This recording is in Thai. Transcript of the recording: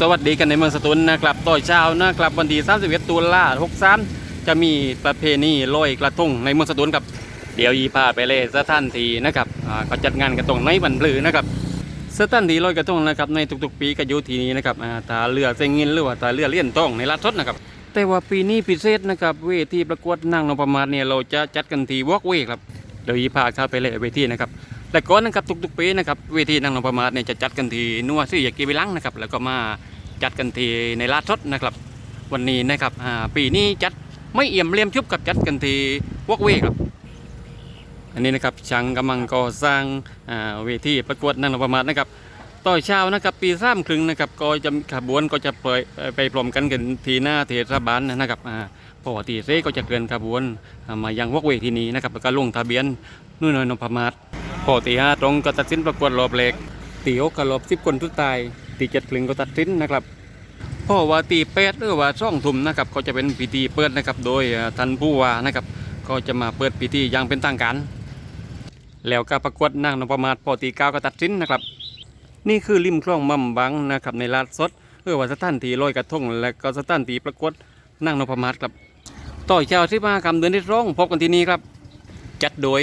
สวัสดีกันในเมืองสตูลนะครับต่อยเช้านะครับวันที่31ตุลา63 จะมีประเพณีลอยกระทงในเมืองสตูลครับเดี๋ยวยีพาไปเลยสถานที่นะครับเขาจัดงานกระทงในวันพลือนะครับสถานที่ลอยกระทงนะครับในทุกๆ ปีก็อยู่ที่นี้นะครับตาเรือเซงงินหรือว่าตาเรือเลี่ยนต้องในลาดทดนะครับแต่ว่าปีนี้พิเศษนะครับเวทีประกวดนางนพมาศเนี่ยเราจะจัดกันที่วอล์กเวครับเดี๋ยวยีพาเข้าไปเลยเวทีนะครับ แต่ก่อนนะครับทุกๆปีนะครับเวทีนางนพมาศเนี่ยจะจัดกันทีนัวซี่ยากีวิลังนะครับแล้วก็มาจัดกันทีในลาดทดนะครับวันนี้นะครับปีนี้จัดไม่เอี่ยมเลี่ยมชุบกับจัดกันทีวอกเวครับอันนี้นะครับช่างกำลังก่อสร้างเวทีประกวดนางนพมาศนะครับต่อเช้านะครับปีสามครึ่งนะครับก็จะขบวนก็จะไปไปพร้อมกันกันทีหน้าเทศบาลนะครับอ่าพอตีเซก็จะเคลื่อนขบวนมายังวอกเวทีนี้นะครับแล้วก็ลงทะเบียนนู่นนนพมาศ พอตีห้าตรงก็ตัดสินประกวดรอบเล็กตีหกก็รอบสิบคนทุกตายตีเจ็ดคลึงก็ตัดสินนะครับพราะว่าตีแปดหรือว่าช่องทุ่มนะครับก็จะเป็นพิธีเปิดนะครับ โดยท่านผู้ว่านะครับก็จะมาเปิดพิธีอย่างเป็นทางการแล้วก็ประกวดนางนพมาศพอตีเก้าก็ตัดสินนะครับ นี่คือริมคลองมั่มบังนะครับในลาดสดเพื่อว่าสถานที่ลอยกระทงและก็สถานที่ประกวดนางนพมาศครับต่อเช้าที่มาคำเดือนที่ร้องพบกันที่นี่ครับ จัดโดย